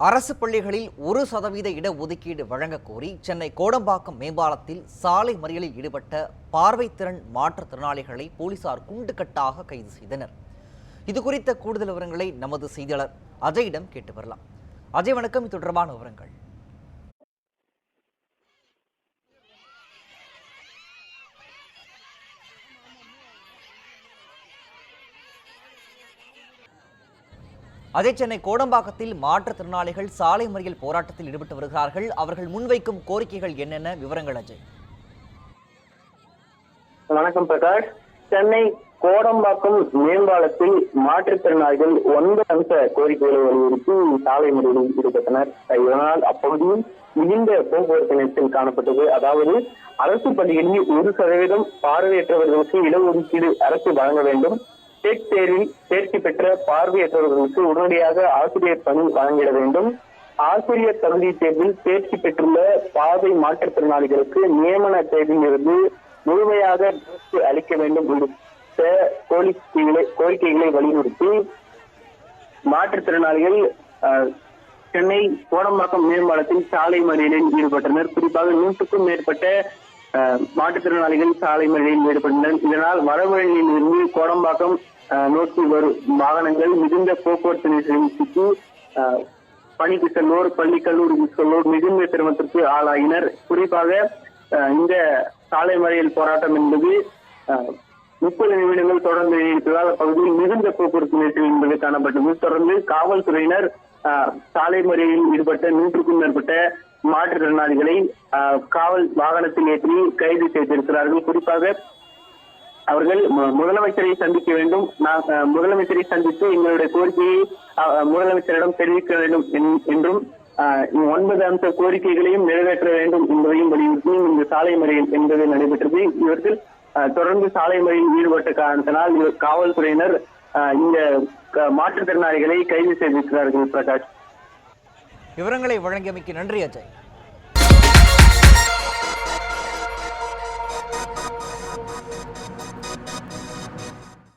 அரசு பள்ளிகளில் ஒரு சதவீத இடஒதுக்கீடு வழங்க கோரி சென்னை கோடம்பாக்கம் மேம்பாலத்தில் சாலை மறியலில் ஈடுபட்ட பார்வைத்திறன் மாற்றுத்திறனாளிகளை போலீசார் குண்டுக்கட்டாக கைது செய்தனர். இது குறித்த கூடுதல் விவரங்களை நமது செய்தியாளர் அஜயிடம் கேட்டு வரலாம். அஜய் வணக்கம். இது தொடர்பான விவரங்கள். அதே சென்னை கோடம்பாக்கத்தில் மாற்றுத்திறனாளிகள் சாலை மறியல் போராட்டத்தில் ஈடுபட்டு வருகிறார்கள். அவர்கள் முன்வைக்கும் கோரிக்கைகள் என்னென்ன? விவரங்கள் அஜய். வணக்கம் பிரகாஷ். சென்னை கோடம்பாக்கம் மேம்பாலத்தில் மாற்றுத்திறனாளிகள் ஒன்பது அம்ச கோரிக்கைகளை வலியுறுத்தி சாலை மறியலில் ஈடுபட்டனர். இதனால் அப்பகுதியில் மிகுந்த போக்குவரத்து நெரிசல் காணப்பட்டது. அதாவது அரசு பள்ளிகளில் ஒரு சதவீதம் பார்வையற்றவர்களுக்கு இடஒதுக்கீடு அரசு வழங்க வேண்டும். டெட் தேர்வில் தேர்ச்சி பெற்ற பார்வையற்றவர்களுக்கு உடனடியாக ஆசிரியர் பணி வழங்கிட வேண்டும். ஆசிரியர் தகுதி தேர்வில் தேர்ச்சி பெற்றுள்ள பார்வை மாற்றுத்திறனாளிகளுக்கு நியமன தேர்விலிருந்து முழுமையாக அளிக்க வேண்டும் உள்ளிட்ட கோரிக்கைகளை கோரிக்கைகளை வலியுறுத்தி மாற்றுத்திறனாளிகள் சென்னை கோடம்பாக்கம் மேம்பாலத்தில் சாலை மறியலில் ஈடுபட்டனர். குறிப்பாக நூற்றுக்கும் மேற்பட்ட மாற்றுத்திறனாளிகள் சாலை மறியலில் ஈடுபட்டனர். இதனால் வடவழியில் இருந்து கோடம்பாக்கம் நோக்கி வரும் வாகனங்கள் மிகுந்த போக்குவரத்து நெரிசலில் சிக்கி பணிக்கு செல்வோர் பள்ளி கல்லூரிக்கு செல்வோர் மிகுந்த சிரமத்திற்கு ஆளாயினர். குறிப்பாக அஹ், இந்த சாலை மறியல் போராட்டம் என்பது முப்பது நிமிடங்கள் தொடர்ந்து நீடித்ததால் அப்பகுதியில் மிகுந்த போக்குவரத்து நெரிசல் என்பது காணப்பட்டது. தொடர்ந்து காவல்துறையினர் சாலை மறியலில் ஈடுபட்ட நூற்றுக்கும் மேற்பட்ட மாற்றுத்திறனாளிகளை காவல் வாகனத்தில் ஏற்றி கைது செய்திருக்கிறார்கள். குறிப்பாக அவர்கள் முதலமைச்சரை சந்திக்க வேண்டும். நான் முதலமைச்சரை சந்தித்து எங்களுடைய கோரிக்கையை முதலமைச்சரிடம் தெரிவிக்க வேண்டும் என்றும் ஒன்பது அம்ச கோரிக்கைகளையும் நிறைவேற்ற வேண்டும் என்பதையும் வலியுறுத்தியும் இந்த சாலை மறியல் என்பது நடைபெற்றது. இவர்கள் தொடர்ந்து சாலை மறியல் ஈடுபட்ட காரணத்தினால் காவல்துறையினர் இந்த மாற்றுத்திறனாளிகளை கைது செய்திருக்கிறார்கள் பிரகாஷ். விவரங்களை வழங்கியமைக்கு நன்றி அஜய்.